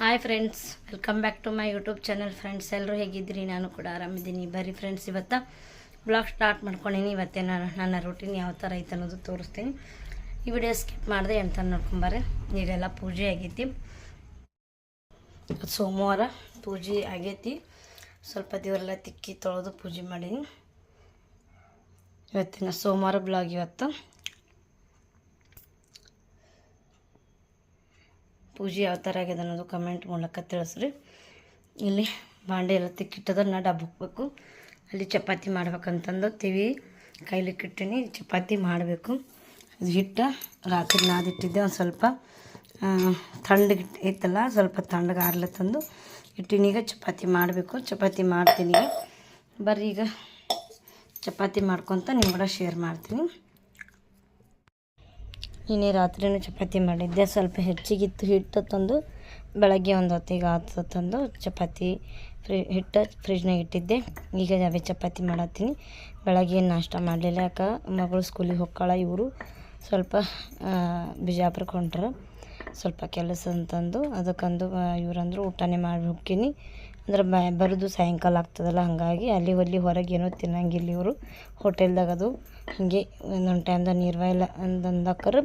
Hi friends welcome back to my YouTube channel friends ಎಲ್ಲರೂ ಹೇಗಿದ್ದೀರಿ? ನಾನು ಕೂಡ ಆರಾಮಿದ್ದೀನಿ. ಬರೀ ಫ್ರೆಂಡ್ಸ್ ಇವತ್ತು ಬ್ಲಾಗ್ ಸ್ಟಾರ್ಟ್ ಮಾಡ್ಕೊಂಡಿನಿ. ಇವತ್ತೇ ನಾನು ನನ್ನ ರೂಟೀನ್ ಯಾವ ಥರ ಐತೆ ಅನ್ನೋದು ತೋರಿಸ್ತೀನಿ. ಈ ವಿಡಿಯೋ ಸ್ಕಿಪ್ ಮಾಡಿದೆ ಅಂತ ನೋಡ್ಕೊಂಬಾರೆ ಈಗೆಲ್ಲ ಪೂಜೆ ಆಗೈತಿ. ಸೋಮವಾರ ಪೂಜೆ ಆಗೈತಿ. ಸ್ವಲ್ಪ ದೇವರೆಲ್ಲ ತಿಕ್ಕಿ ತೊಳೆದು ಪೂಜೆ ಮಾಡೀನಿ. ಇವತ್ತಿನ ಸೋಮವಾರ ಬ್ಲಾಗ್ ಇವತ್ತು. ಪೂಜೆ ಯಾವ ಥರ ಆಗಿದೆ ಅನ್ನೋದು ಕಮೆಂಟ್ ಮೂಲಕ ತಿಳಿಸ್ರಿ. ಇಲ್ಲಿ ಬಾಂಡೆ ಎಲ್ಲ ತಿಕ್ಕಿಟ್ಟದನ್ನ ಡಬ್ಬಕ್ಬೇಕು ಅಲ್ಲಿ ಚಪಾತಿ ಮಾಡ್ಬೇಕಂತಂದು ತಿವಿ. ಕೈಲಿ ಕಿಟ್ಟಿನಿ ಚಪಾತಿ ಮಾಡಬೇಕು. ಅದು ಹಿಟ್ಟು ರಾತ್ರಿ ನಾದಿಟ್ಟಿದ್ದೆ ಒಂದು ಸ್ವಲ್ಪ ತಣ್ಣಗೆ ಇತ್ತಲ್ಲ ಸ್ವಲ್ಪ ತಣ್ಣಗೆ ಆರ್ಲತ್ತಂದು ಹಿಟ್ಟಿನೀಗ ಚಪಾತಿ ಮಾಡಬೇಕು. ಚಪಾತಿ ಮಾಡ್ತೀನಿ. ಬರ್ರಿ ಈಗ. ಚಪಾತಿ ಮಾಡ್ಕೊತ ನಿಮ್ಮ ಕೂಡ ಶೇರ್ ಮಾಡ್ತೀನಿ. ನಿನ್ನೆ ರಾತ್ರಿನೂ ಚಪಾತಿ ಮಾಡಿದ್ದೆ. ಸ್ವಲ್ಪ ಹೆಚ್ಚಿಗಿತ್ತು ಹಿಟ್ಟು ತಂದು, ಬೆಳಗ್ಗೆ ಒಂದು ಹೊತ್ತಿಗೆ ಆತು ತಂದು ಚಪಾತಿ ಫ್ರಿ, ಹಿಟ್ಟು ಫ್ರಿಜ್ನಾಗ ಇಟ್ಟಿದ್ದೆ. ಈಗ ಅವೇ ಚಪಾತಿ ಮಾಡತ್ತೀನಿ. ಬೆಳಗ್ಗೆ ನಾಷ್ಟ ಮಾಡಲಿಲ್ಲ, ಯಾಕೆ? ಮಗಳು ಸ್ಕೂಲಿಗೆ ಹೋಗ್ಕಳ ಇವರು. ಸ್ವಲ್ಪ ಬಿಜಾಪುರಕ್ಕೆ ಹೊಂಟ್ರ ಸ್ವಲ್ಪ ಕೆಲಸ ಅಂತಂದು ಅದಕ್ಕಂದು ಇವರಂದ್ರು ಊಟನೇ ಮಾಡಿ ಹೋಗ್ತೀನಿ. ಅಂದ್ರೆ ಮ ಬರೋದು ಸಾಯಂಕಾಲ ಆಗ್ತದಲ್ಲ, ಹಾಗಾಗಿ ಅಲ್ಲಿ ಒಲ್ಲಿ ಹೊರಗೆ ಏನೋ ತಿನ್ನಂಗಿಲ್ಲ ಇವರು. ಹೋಟೆಲ್ದಾಗ ಅದು ಹೀಗೆ, ಒಂದೊಂದು ಟೈಮ್ದಾಗ ನೀರ್ವಾಯಿಲ್ಲ ಅಂದಂದಕ್ಕರ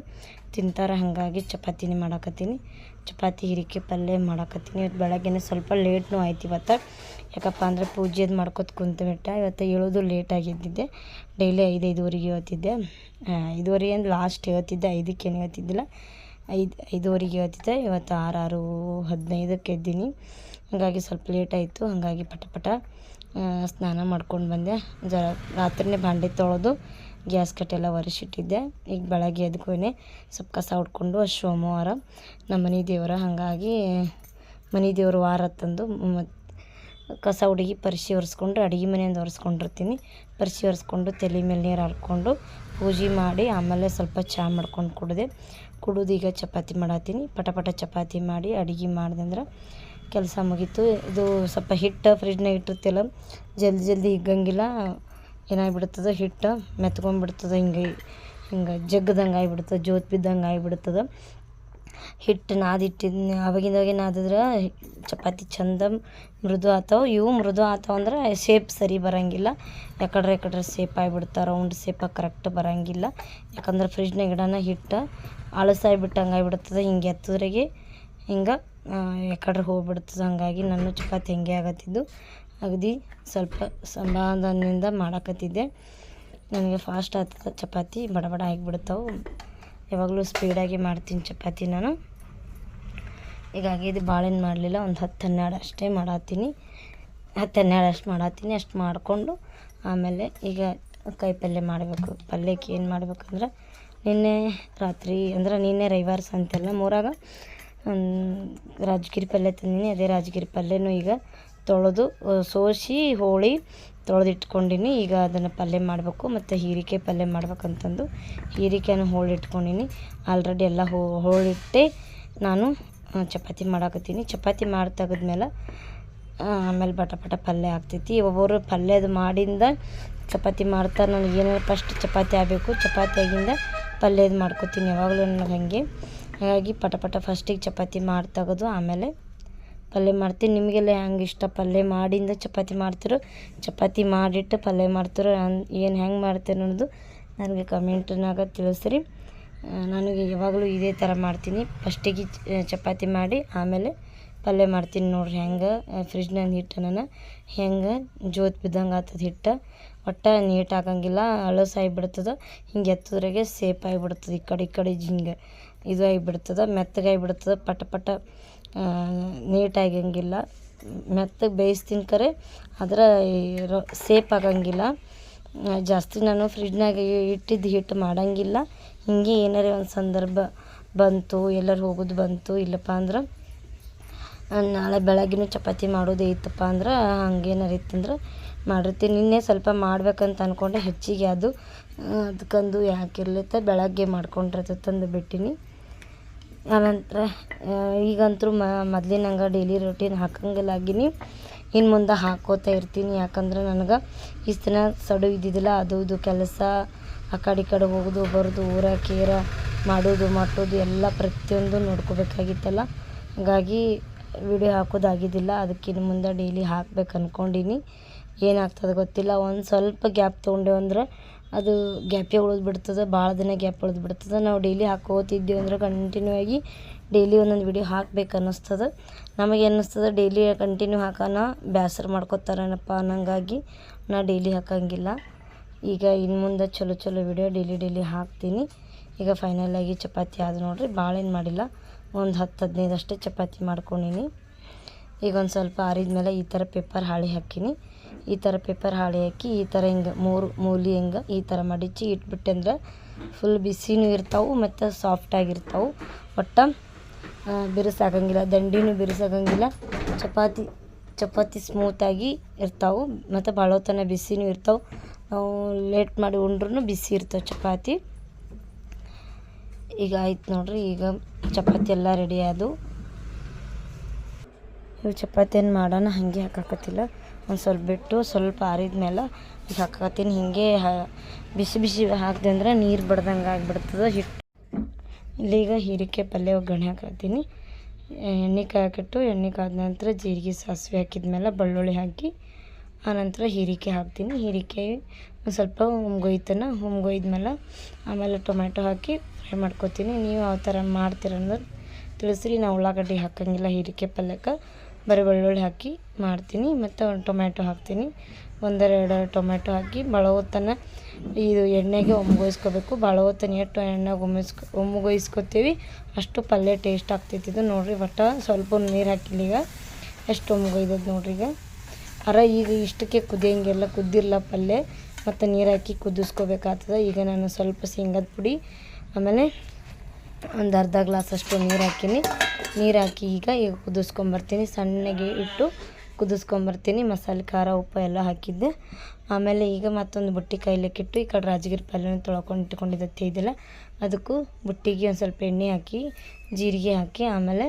ತಿಂತಾರೆ, ಹಾಗಾಗಿ ಚಪಾತಿನೇ ಮಾಡಾಕತ್ತೀನಿ. ಚಪಾತಿ, ಹಿರಿಕೆ, ಪಲ್ಯ ಮಾಡಾಕತ್ತೀನಿ. ಇವತ್ತು ಬೆಳಗ್ಗೆನೆ ಸ್ವಲ್ಪ ಲೇಟ್ನೂ ಆಯ್ತು ಇವತ್ತು. ಯಾಕಪ್ಪ ಅಂದರೆ ಪೂಜೆದು ಮಾಡ್ಕೊತ ಕುಂತ್ಬಿಟ್ಟ ಇವತ್ತು ಏಳೋದು ಲೇಟ್ ಆಗಿದ್ದಿದ್ದೆ. ಡೈಲಿ ಐದು, ಐದುವರೆಗೆ ಹೇಳ್ತಿದ್ದೆ. ಐದುವರೆಗೆ ಅಂದ್ರೆ ಲಾಸ್ಟ್ ಹೇಳ್ತಿದ್ದೆ. ಐದಕ್ಕೆ ಏನು ಹೇಳ್ತಿದ್ದಿಲ್ಲ. ಐದು, ಐದುವರೆಗೆ ಹೇಳ್ತಿದ್ದೆ. ಇವತ್ತು ಆರು ಆರು, ಹದಿನೈದಕ್ಕೆ ಎದ್ದೀನಿ. ಹಾಗಾಗಿ ಸ್ವಲ್ಪ ಲೇಟ್ ಆಯಿತು. ಹಾಗಾಗಿ ಪಟ ಪಟ ಸ್ನಾನ ಮಾಡ್ಕೊಂಡು ಬಂದೆ. ಜರ ರಾತ್ರಿನೇ ಭಾಂಡೆ ತೊಳೆದು ಗ್ಯಾಸ್ ಕಟ್ಟೆಲ್ಲ ಒರೆಸಿಟ್ಟಿದ್ದೆ. ಈಗ ಬೆಳಗ್ಗೆ ಎದ್ಕೊನೆ ಸ್ವಲ್ಪ ಕಸ ಹೊಡ್ಕೊಂಡು ಸೋಮವಾರ ನಮ್ಮ ಮನೆ ದೇವರ ಹಾಗಾಗಿ ಮನೆ ದೇವರು ವಾರ ತಂದು ಮತ್ತು ಕಸ ಹುಡುಗಿ ಪರಿಶಿ ಒರೆಸ್ಕೊಂಡು ಅಡುಗೆ ಮನೆಯಿಂದ ಒರೆಸ್ಕೊಂಡಿರ್ತೀನಿ. ಪರಿಶಿ ಒರೆಸ್ಕೊಂಡು ತಲೆ ಮೇಲೆ ನೀರು ಹರ್ಕೊಂಡು ಪೂಜೆ ಮಾಡಿ ಆಮೇಲೆ ಸ್ವಲ್ಪ ಚಹಾ ಮಾಡ್ಕೊಂಡು ಕುಡಿದೆ. ಕುಡಿದು ಈಗ ಚಪಾತಿ ಮಾಡತ್ತೀನಿ ಪಟ ಪಟ ಚಪಾತಿ ಮಾಡಿ ಅಡುಗೆ ಮಾಡ್ದೆ ಅಂದ್ರೆ ಕೆಲಸ ಮುಗೀತು. ಇದು ಸ್ವಲ್ಪ ಹಿಟ್ಟು ಫ್ರಿಜ್ನಾಗ ಇಟ್ಟಿರ್ತಿಲ್ಲ ಜಲ್ದಿ ಜಲ್ದಿ ಹಿಗ್ಗಂಗಿಲ್ಲ ಏನಾಗ್ಬಿಡ್ತದೆ ಹಿಟ್ಟು ಮೆತ್ಕೊಂಡ್ಬಿಡ್ತದೆ, ಹಿಂಗೆ ಹಿಂಗೆ ಜಗ್ಗದಂಗೆ ಆಗಿಬಿಡ್ತದೆ, ಜೋತ್ ಬಿದ್ದಂಗೆ ಆಗಿಬಿಡ್ತದೆ. ಹಿಟ್ಟು ನಾದಿಟ್ಟಿದ್ನ ಅವಾಗಿಂದಾಗೆ ನಾದಿದ್ರೆ ಚಪಾತಿ ಚಂದ ಮೃದು ಆತವ. ಇವು ಮೃದು ಆತಾವ ಅಂದ್ರೆ ಶೇಪ್ ಸರಿ ಬರೋಂಗಿಲ್ಲ. ಯಾಕಡ್ರೆ ಯಾಕಡ್ರೆ ಶೇಪ್ ಆಗಿಬಿಡ್ತಾವೆ ರೌಂಡ್ ಸೇಪ ಕರೆಕ್ಟ್ ಬರೋಂಗಿಲ್ಲ. ಯಾಕಂದ್ರೆ ಫ್ರಿಜ್ನಾಗ ಇಡೋಣ ಹಿಟ್ಟು ಅಳಸಾಗ್ಬಿಟ್ಟಂಗೆ ಆಗಿಬಿಡ್ತದೆ, ಹಿಂಗೆ ಎತ್ತದ್ರಾಗೆ. ಹಿಂಗೆ ಯಾಕಡ್ರೆ ಹೋಗ್ಬಿಡ್ತದೆ. ಹಾಗಾಗಿ ನಾನು ಚಪಾತಿ ಹೆಂಗೆ ಆಗತ್ತಿದ್ದು. ಅಗದಿ ಸ್ವಲ್ಪ ಸಮಾಧಾನದಿಂದ ಮಾಡಾಕತ್ತಿದ್ದೆ. ನನಗೆ ಫಾಸ್ಟ್ ಆಗ್ತದೆ ಚಪಾತಿ, ಬಡ ಬಡ ಆಗಿಬಿಡ್ತಾವೆ. ಯಾವಾಗಲೂ ಸ್ಪೀಡಾಗಿ ಮಾಡ್ತೀನಿ ಚಪಾತಿ ನಾನು. ಹೀಗಾಗಿ ಇದು ಭಾಳೇನು ಮಾಡಲಿಲ್ಲ, ಒಂದು ಹತ್ತು ಹನ್ನೆರಡು ಅಷ್ಟೇ ಮಾಡತ್ತೀನಿ ಹತ್ತು ಹನ್ನೆರಡು ಅಷ್ಟು ಮಾಡತ್ತೀನಿ ಅಷ್ಟು ಮಾಡಿಕೊಂಡು ಆಮೇಲೆ ಈಗ ಕಾಯಿ ಪಲ್ಯ ಮಾಡಬೇಕು. ಪಲ್ಯಕ್ಕೆ ಏನು ಮಾಡಬೇಕಂದ್ರೆ ನಿನ್ನೆ ರಾತ್ರಿ, ಅಂದ್ರೆ ನಿನ್ನೆ ರವಿವಾರ ಸಂತೆಲ್ಲ ಮೂರಾಗ ರಾಜಗಿರಿ ಪಲ್ಯ ತಂದೀನಿ, ಅದೇ ರಾಜಗಿರಿ ಪಲ್ಯನೂ ಈಗ ತೊಳೆದು ಸೋಸಿ, ಹೋಳಿ ತೊಳೆದು ಇಟ್ಕೊಂಡಿನಿ ಈಗ ಅದನ್ನು ಪಲ್ಯ ಮಾಡಬೇಕು, ಮತ್ತು ಹೀರಿಕಾಯಿ ಪಲ್ಯ ಮಾಡ್ಬೇಕಂತಂದು ಹೀರಿಕಾಯನ್ನು ಹೋಳಿಟ್ಕೊಂಡಿನಿ. ಆಲ್ರೆಡಿ ಎಲ್ಲ ಹೋಳಿಟ್ಟೆ ನಾನು ಚಪಾತಿ ಮಾಡಾಕತ್ತೀನಿ. ಚಪಾತಿ ಮಾಡಿ ತೆಗೆದ್ಮೇಲೆ ಆಮೇಲೆ ಬಟ ಪಟ ಪಲ್ಯ ಆಗ್ತೈತಿ. ಒಬ್ಬೊಬ್ಬರು ಪಲ್ಯದ ಮಾಡಿಂದ ಚಪಾತಿ ಮಾಡ್ತಾರೆ, ನನಗೆ ಏನಾರು ಫಸ್ಟ್ ಚಪಾತಿ ಆಗಬೇಕು. ಚಪಾತಿ ಆಗಿಂದ ಪಲ್ಯದ ಮಾಡ್ಕೊತೀನಿ ಯಾವಾಗಲೂ ನನಗೆ ಹಾಗೆ. ಹಾಗಾಗಿ ಪಟ ಪಟ ಫಸ್ಟಿಗೆ ಚಪಾತಿ ಮಾಡಿ ತೆಗೆದು ಆಮೇಲೆ ಪಲ್ಯ ಮಾಡ್ತೀನಿ. ನಿಮಗೆಲ್ಲ ಹೆಂಗೆ ಇಷ್ಟ? ಪಲ್ಯ ಮಾಡಿಂದ ಚಪಾತಿ ಮಾಡ್ತಿರೋ? ಚಪಾತಿ ಮಾಡಿಟ್ಟು ಪಲ್ಯ ಮಾಡ್ತಿರೋ ಏನು ಹೆಂಗೆ ಮಾಡ್ತೀರ ಅನ್ನೋದು ನನಗೆ ಕಮೆಂಟ್ನಾಗ ತಿಳಿಸ್ರಿ. ನನಗೆ ಯಾವಾಗಲೂ ಇದೇ ಥರ ಮಾಡ್ತೀನಿ. ಫಸ್ಟಿಗೆ ಚಪಾತಿ ಮಾಡಿ ಆಮೇಲೆ ಪಲ್ಯ ಮಾಡ್ತೀನಿ ನೋಡ್ರಿ ಹೆಂಗೆ ಫ್ರಿಜ್ನಾಗ ಹಿಟ್ಟು ನಾನು. ಹೆಂಗೆ? ಜೋತ್ ಬಿದ್ದಂಗೆ ಆಗ್ತದೆ ಹಿಟ್ಟು. ಒಟ್ಟು ನೀಟ್ ಆಗಂಗಿಲ್ಲ ಹಳಸಾಗಿ ಬಿಡ್ತದೆ. ಹಿಂಗೆ ಎತ್ತದ್ರಾಗೆ ಸೇಫ್ ಆಗಿಬಿಡ್ತದೆ ಈ ಕಡೆ ಈ ಕಡೆ ಹಿಂಗೆ. ಇದು ಆಗಿಬಿಡ್ತದೆ ಮೆತ್ತಗಾಗಿಬಿಡ್ತದೆ, ಪಟ ಪಟ ನೀಟಾಗಂಗಿಲ್ಲ ಮೆತ್ತಗೆ ಬೇಯಿಸ್ತೀನಿ ಕರೆ ಆದ್ರೆ ಸೇಪ್ ಆಗಂಗಿಲ್ಲ. ಜಾಸ್ತಿ ನಾನು ಫ್ರಿಜ್ನಾಗ ಇಟ್ಟಿದ್ದು ಹಿಟ್ಟು ಮಾಡಂಗಿಲ್ಲ. ಹಿಂಗೆ ಏನಾರೇ ಒಂದು ಸಂದರ್ಭ ಬಂತು, ಎಲ್ಲರೂ ಹೋಗೋದು ಬಂತು, ಇಲ್ಲಪ್ಪ ಅಂದ್ರೆ ನಾಳೆ ಬೆಳಗ್ಗೆನೂ ಚಪಾತಿ ಮಾಡೋದು ಇತ್ತಪ್ಪ ಅಂದ್ರೆ ಹಂಗೇನಾರು ಇತ್ತಂದ್ರೆ ಮಾಡಿರ್ತೀನಿ. ನಿನ್ನೆ ಸ್ವಲ್ಪ ಮಾಡ್ಬೇಕಂತ ಅಂದ್ಕೊಂಡೆ ಹೆಚ್ಚಿಗೆ ಅದು ಅದಕ್ಕಂದು ಯಾಕಿರ್ಲತ್ತ, ಬೆಳಗ್ಗೆ ಮಾಡ್ಕೊಂಡಿರ್ತಂದು ಬಿಟ್ಟಿನಿ. ಆನಂತರ ಈಗಂತೂ ಮೊದ್ಲಿನಂಗೆ ಡೈಲಿ ರೊಟೀನ್ ಹಾಕಂಗಿಲ್ಲ ಆಗಿನಿ. ಇನ್ನು ಮುಂದೆ ಹಾಕೋತಾ ಇರ್ತೀನಿ. ಯಾಕಂದ್ರೆ ನನಗೆ ಇಷ್ಟು ದಿನ ಸಡು ಇದ್ದಿದ್ದಿಲ್ಲ. ಅದು, ಇದು ಕೆಲಸ, ಆ ಕಡೆ ಈ ಕಡೆ ಹೋಗೋದು, ಬರೋದು, ಊರ ಕೇರ ಮಾಡೋದು, ಮಟ್ಟೋದು ಎಲ್ಲ ಪ್ರತಿಯೊಂದು ನೋಡ್ಕೋಬೇಕಾಗಿತ್ತಲ್ಲ. ಹಾಗಾಗಿ ವಿಡಿಯೋ ಹಾಕೋದಾಗಿದ್ದಿಲ್ಲ. ಅದಕ್ಕೆ ಇನ್ನು ಮುಂದೆ ಡೈಲಿ ಹಾಕ್ಬೇಕು ಅಂದ್ಕೊಂಡೀನಿ ಏನಾಗ್ತದೆ ಗೊತ್ತಿಲ್ಲ. ಒಂದು ಸ್ವಲ್ಪ ಗ್ಯಾಪ್ ತೊಗೊಂಡೆವು ಅಂದ್ರೆ ಅದು ಗ್ಯಾಪೇ ಉಳಿದು ಬಿಡ್ತದೆ? ಭಾಳ ದಿನ ಗ್ಯಾಪ್ ಉಳಿದು ಬಿಡ್ತದೆ. ನಾವು ಡೈಲಿ ಹಾಕೋತಿದ್ದೀವಿ ಅಂದ್ರೆ ಕಂಟಿನ್ಯೂ ಆಗಿ ಡೈಲಿ ಒಂದೊಂದು ವಿಡಿಯೋ ಹಾಕ್ಬೇಕು ಅನ್ನಿಸ್ತದೆ. ನಮಗೆ ಅನ್ನಿಸ್ತದೆ ಡೈಲಿ ಕಂಟಿನ್ಯೂ ಹಾಕೋಣ ಬೇಸರ ಮಾಡ್ಕೊತಾರೇನಪ್ಪ ಅನ್ನಂಗಾಗಿ ನಾ ಡೈಲಿ ಹಾಕಂಗಿಲ್ಲ. ಈಗ ಇನ್ನು ಮುಂದೆ ಚಲೋ ಚಲೋ ವಿಡಿಯೋ ಡೈಲಿ ಡೈಲಿ ಹಾಕ್ತೀನಿ. ಈಗ ಫೈನಲಾಗಿ ಚಪಾತಿ ಆದ ನೋಡ್ರಿ. ಭಾಳ ಏನು ಮಾಡಿಲ್ಲ. ಒಂದು ಹತ್ತು ಹದಿನೈದು ಅಷ್ಟೇ ಚಪಾತಿ ಮಾಡ್ಕೊಂಡೀನಿ. ಈಗ ಒಂದು ಸ್ವಲ್ಪ ಆರಿದ ಮೇಲೆ ಈ ಥರ ಪೇಪರ್ ಹಾಳಿ ಹಾಕೀನಿ. ಈ ಥರ ಪೇಪರ್ ಹಾಳಿ ಹಾಕಿ, ಈ ಥರ ಹಿಂಗೆ ಮೂರು ಮೂಲಿ ಹಿಂಗೆ ಈ ಥರ ಮಡಚಿ ಇಟ್ಬಿಟ್ಟೆ ಅಂದ್ರೆ ಫುಲ್ ಬಿಸಿನೂ ಇರ್ತಾವೆ ಮತ್ತು ಸಾಫ್ಟಾಗಿರ್ತಾವೆ ಒಟ್ಟು ಬಿರುಸಾಗಂಗಿಲ್ಲ, ದಂಡಿನೂ ಬಿರುಸಾಗಂಗಿಲ್ಲ. ಚಪಾತಿ ಚಪಾತಿ ಸ್ಮೂತಾಗಿ ಇರ್ತಾವೆ ಮತ್ತು ಭಾಳ ಹೊತ್ತನ ಬಿಸಿನೂ ಇರ್ತಾವೆ. ನಾವು ಲೇಟ್ ಮಾಡಿ ಉಂಡ್ರೂ ಬಿಸಿ ಇರ್ತಾವೆ ಚಪಾತಿ. ಈಗ ಆಯ್ತು ನೋಡ್ರಿ, ಈಗ ಚಪಾತಿ ಎಲ್ಲ ರೆಡಿ ಆದವು. ಇವು ಚಪಾತಿ ಏನು ಮಾಡೋಣ, ಹಾಗೆ ಹಾಕಾಕತ್ತಿಲ್ಲ. ಒಂದು ಸ್ವಲ್ಪ ಬಿಟ್ಟು ಸ್ವಲ್ಪ ಆರಿದ ಮೇಲೆ ಹಾಕತ್ತೀನಿ ಹಿಂಗೆ ಬಿಸಿ ಬಿಸಿ ಹಾಕಿದೆ ಅಂದ್ರೆ ನೀರು ಬಡ್ದಂಗೆ ಆಗಿಬಿಡ್ತದೆ. ಹಿಟ್ಟು ಈಗ ಹೀರಿಕಾಯಿ ಪಲ್ಯ ಒಗ್ಗರಣೆ ಹಾಕತ್ತೀನಿ. ಎಣ್ಣೆ ಕಾಯಕಿಟ್ಟು ಎಣ್ಣೆ ಕಾದ ನಂತರ ಜೀರಿಗೆ, ಸಾಸಿವೆ ಹಾಕಿದ ಮೇಲೆ ಬೆಳ್ಳುಳ್ಳಿ ಹಾಕಿ ಆನಂತರ ಹೀರಿಕಾಯಿ ಹಾಕ್ತೀನಿ. ಹೀರಿಕಾಯಿ ಒಂದು ಸ್ವಲ್ಪ ಹೊಮ್ಗೊಯ್ತನ ಮೇಲೆ ಆಮೇಲೆ ಟೊಮೆಟೊ ಹಾಕಿ ಫ್ರೈ ಮಾಡ್ಕೊತೀನಿ. ನೀವು ಯಾವ ಥರ ಮಾಡ್ತೀರ ತಿಳಿಸ್ರಿ ನಾವು ಉಳ್ಳಾಗಡ್ಡಿ ಹಾಕಂಗಿಲ್ಲ ಹೀರಿಕಾಯಿ ಪಲ್ಯಕ್ಕೆ. ಬರೀ ಬೆಳ್ಳುಳ್ಳಿ ಹಾಕಿ ಮಾಡ್ತೀನಿ. ಮತ್ತು ಒಂದು ಟೊಮೆಟೊ ಹಾಕ್ತೀನಿ. ಒಂದೆರಡು ಟೊಮ್ಯಾಟೊ ಹಾಕಿ ಭಾಳ ಹೊತ್ತನ ಇದು ಎಣ್ಣೆಗೆ ಒಮ್ಗೊಯ್ಸ್ಕೋಬೇಕು. ಭಾಳ ಹೊತ್ತನ ಎಷ್ಟು ಎಣ್ಣೆಗೆ ಒಮ್ಮಿಸ್ಕೊ ಒಮ್ಗೊಯ್ಸ್ಕೊತೀವಿ. ಅಷ್ಟು ಪಲ್ಯ ಟೇಸ್ಟ್ ಆಗ್ತೈತಿ ಇದು ನೋಡಿರಿ. ಒಟ್ಟು ಸ್ವಲ್ಪ ನೀರು ಹಾಕಿಲ್ಲ ಈಗ. ಎಷ್ಟು ಒಮ್ಗೊಯ್ದದ ನೋಡ್ರಿ ಈಗ. ಅರ ಈಗ ಇಷ್ಟಕ್ಕೆ ಕುದಿಯಂಗೆಲ್ಲ ಕುದ್ದಿರಲ್ಲ ಪಲ್ಯ. ಮತ್ತು ನೀರು ಹಾಕಿ ಕುದಿಸ್ಕೋಬೇಕಾಗ್ತದೆ. ಈಗ ನಾನು ಸ್ವಲ್ಪ ಶೇಂಗದ ಪುಡಿ, ಆಮೇಲೆ ಒಂದು ಅರ್ಧ ಗ್ಲಾಸ್ ಅಷ್ಟು ನೀರು ಹಾಕೀನಿ. ನೀರು ಹಾಕಿ ಈಗ ಈಗ ಕುದಿಸ್ಕೊಂಬರ್ತೀನಿ. ಸಣ್ಣಗೆ ಇಟ್ಟು ಕುದಿಸ್ಕೊಂಬರ್ತೀನಿ. ಮಸಾಲೆ, ಖಾರ, ಉಪ್ಪು ಎಲ್ಲ ಹಾಕಿದ್ದೆ. ಆಮೇಲೆ ಈಗ ಮತ್ತೊಂದು ಬುಟ್ಟಿ ಕೈಲಿಕ್ಕಿಟ್ಟು ಈ ಕಡೆ ರಾಜಗಿರಿ ಪಲ್ಯನ ತೊಳ್ಕೊಂಡು ಇಟ್ಕೊಂಡಿದ್ದೆ. ಇದೆಲ್ಲ ಅದಕ್ಕೂ ಬುಟ್ಟಿಗೆ ಒಂದು ಸ್ವಲ್ಪ ಎಣ್ಣೆ ಹಾಕಿ, ಜೀರಿಗೆ ಹಾಕಿ, ಆಮೇಲೆ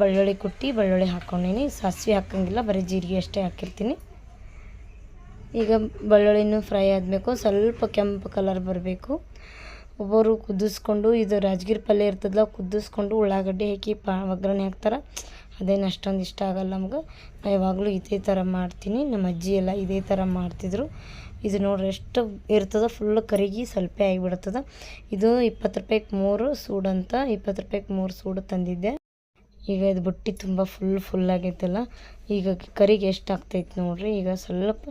ಬೆಳ್ಳುಳ್ಳಿ ಕುಟ್ಟಿ, ಬೆಳ್ಳುಳ್ಳಿ ಹಾಕ್ಕೊಂಡೀನಿ ಸಾಸಿವೆ ಹಾಕಂಗಿಲ್ಲ, ಬರೀ ಜೀರಿಗೆ ಅಷ್ಟೇ ಹಾಕಿರ್ತೀನಿ. ಈಗ ಬೆಳ್ಳುಳ್ಳಿನೂ ಫ್ರೈ ಆಗಬೇಕು ಸ್ವಲ್ಪ ಕೆಂಪು ಕಲರ್ ಬರಬೇಕು. ಒಬ್ಬರು ಕುದಿಸ್ಕೊಂಡು ಇದು ರಾಜಗಿರಿ ಪಲ್ಯ ಇರ್ತದಲ್ಲ, ಕುದಿಸ್ಕೊಂಡು ಉಳ್ಳಾಗಡ್ಡಿ ಹಾಕಿ ಪಾ, ಒಗ್ಗರಣೆ ಹಾಕ್ತಾರೆ. ಅದೇನು ಅಷ್ಟೊಂದು ಇಷ್ಟ ಆಗಲ್ಲ ನಮ್ಗೆ. ನಾ ಯಾವಾಗಲೂ ಇದೇ ಥರ ಮಾಡ್ತೀನಿ. ನಮ್ಮ ಅಜ್ಜಿ ಎಲ್ಲ ಇದೇ ಥರ ಮಾಡ್ತಿದ್ರು. ಇದು ನೋಡ್ರಿ ಎಷ್ಟು ಇರ್ತದೆ ಫುಲ್ ಕರಿಗಿ ಸ್ವಲ್ಪ ಆಗಿಬಿಡ್ತದೆ ಇದು ಇಪ್ಪತ್ತು ರೂಪಾಯಿಗೆ ಮೂರು ಸೂಡು ಅಂತ ಇಪ್ಪತ್ತು ರೂಪಾಯಿಗೆ ಮೂರು ಸೂಡು ತಂದಿದ್ದೆ. ಈಗ ಇದು ಬುಟ್ಟಿ ತುಂಬ ಫುಲ್ ಫುಲ್ ಆಗೈತಲ್ಲ. ಈಗ ಕರಿಗೆ ಎಷ್ಟು ಆಗ್ತೈತೆ ನೋಡ್ರಿ. ಈಗ ಸ್ವಲ್ಪ